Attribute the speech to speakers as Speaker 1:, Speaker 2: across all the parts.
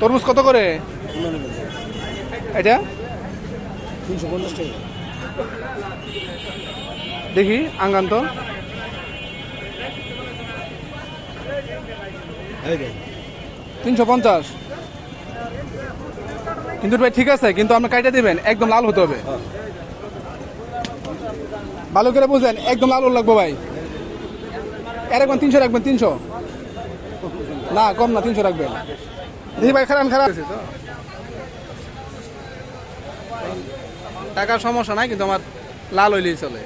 Speaker 1: তরমুজ কত করে? এটা?
Speaker 2: তিনশো পঞ্চাশ টাকা
Speaker 1: দেখি, আঙ্গান তো। তিনশো পঞ্চাশ। কিন্তু ভাই ঠিক আছে, কিন্তু আপনি কাইটা দিবেন, একদম লাল হতে হবে। ভালো করে বুঝলেন, একদম লাল লাগবো ভাই। এর একবার তিনশো রাখবেন, তিনশো। না, কম না, তিনশো রাখবেন। ভাই খারাপ খারাপ। তো টাকার সমস্যা নাই, কিন্তু আমার লাল হইলেই চলে।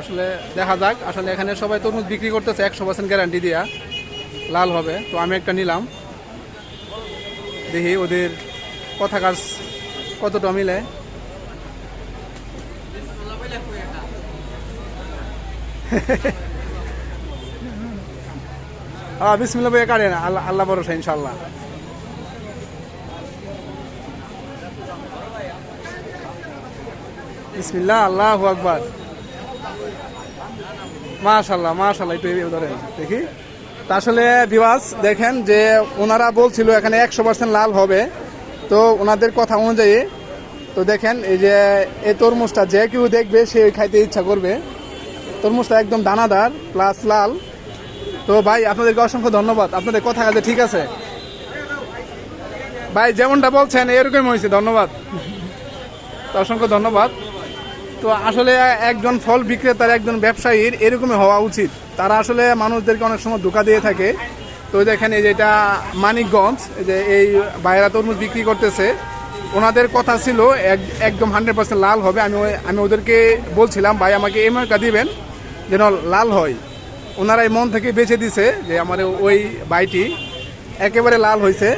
Speaker 1: আসলে দেখা যাক, আসলে এখানে সবাই তরমুজ বিক্রি করতেছে, একশো পার্সেন্ট গ্যারান্টি দিয়া। লাল হবে, তো আমি একটা নিলাম। দেখি ওদের কথা কাজ কতটা মিলে। বিসমিল্লা ভাই কাটেন আল্লাহ আল্লাহ ভরসা ইনশাল্লাহ বিসমিল্লা আল্লাহ আকবার। মাশাল্লাহ মাশাল্লাহ একটু এই ধরেন, দেখি। আসলে বিবাস দেখেন যে ওনারা বলছিল এখানে একশো পার্সেন্ট লাল হবে। তো ওনাদের কথা অনুযায়ী, তো দেখেন এই যে এই তরমুজটা যে কেউ দেখবে, সে খাইতে ইচ্ছা করবে। তরমুজটা একদম দানাদার প্লাস লাল। তো ভাই, আপনাদেরকে অসংখ্য ধন্যবাদ। আপনাদের কথা কাজে ঠিক আছে? ভাই, যেমনটা বলছেন, এরকমই হয়েছে, ধন্যবাদ। অসংখ্য ধন্যবাদ। তো আসলে একজন ফল বিক্রেতার, একজন ব্যবসায়ীর এরকমই হওয়া উচিত। তারা আসলে মানুষদেরকে অনেক সময় ধোকা দিয়ে থাকে। তো দেখেন, এই যে এটা মানিকগঞ্জ যে এই বাইরা তরমুজ বিক্রি করতেছে। ওনাদের কথা ছিল, এক- একদম হান্ড্রেড পার্সেন্ট লাল হবে। আমি আমি ওদেরকে বলছিলাম, ভাই, আমাকে এই মার্কা দিবেন যেন লাল হয়। ওনারা এই মন থেকে বেছে দিছে যে আমার ওই বাইটি একেবারে লাল হয়েছে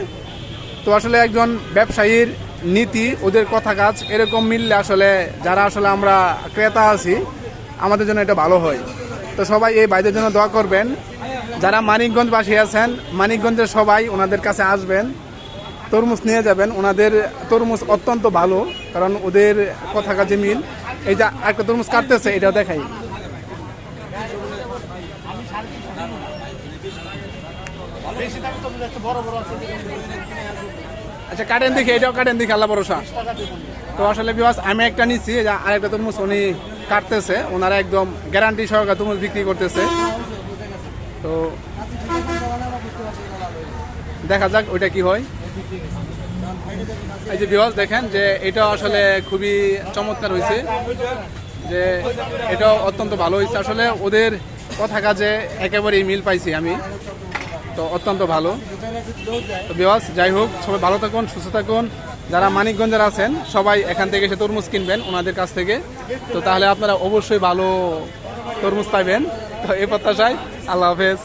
Speaker 1: তো আসলে একজন ব্যবসায়ীর নীতি, ওদের কথা কাজ, এরকম মিললে আসলে যারা আসলে আমরা ক্রেতা আছি, আমাদের জন্য এটা ভালো হয়। তো সবাই এই বাইদের জন্য দোয়া করবেন। যারা মানিকগঞ্জবাসী আছেন, মানিকগঞ্জের সবাই ওনাদের কাছে আসবেন, তরমুজ নিয়ে যাবেন। ওনাদের তরমুজ অত্যন্ত ভালো, কারণ ওদের কথা কাজে মিল। এই যে একটা তরমুজ কাটতেছে, এটা দেখাই। আচ্ছা কাটেন দেখি এটাও কাটেন দেখি আল্লাহ ভরসা। তো আসলে বিবাস আমি একটা নিচ্ছি আরেকটা তরমুজ উনি কাটতেছে ওনারা একদম গ্যারান্টি সহকারে তরমুজ বিক্রি করতেছে। তো দেখা যাক ওইটা কি হয়। এই যে বিবাস দেখেন যে এটা আসলে খুবই চমৎকার হয়েছে যে এটাও অত্যন্ত ভালো হয়েছে। আসলে ওদের কথা কাজে একেবারেই মিল পাইছি আমি। তো অত্যন্ত ভালো। তো যাই হোক, সবাই ভালো থাকুন, সুস্থ থাকুন। যারা মানিকগঞ্জের আছেন, সবাই এখান থেকে এসে তরমুজ কিনবেন, ওনাদের কাছ থেকে। তো তাহলে আপনারা অবশ্যই ভালো তরমুজ পাইবেন। তো এই প্রত্যাশায় আল্লাহ হাফেজ।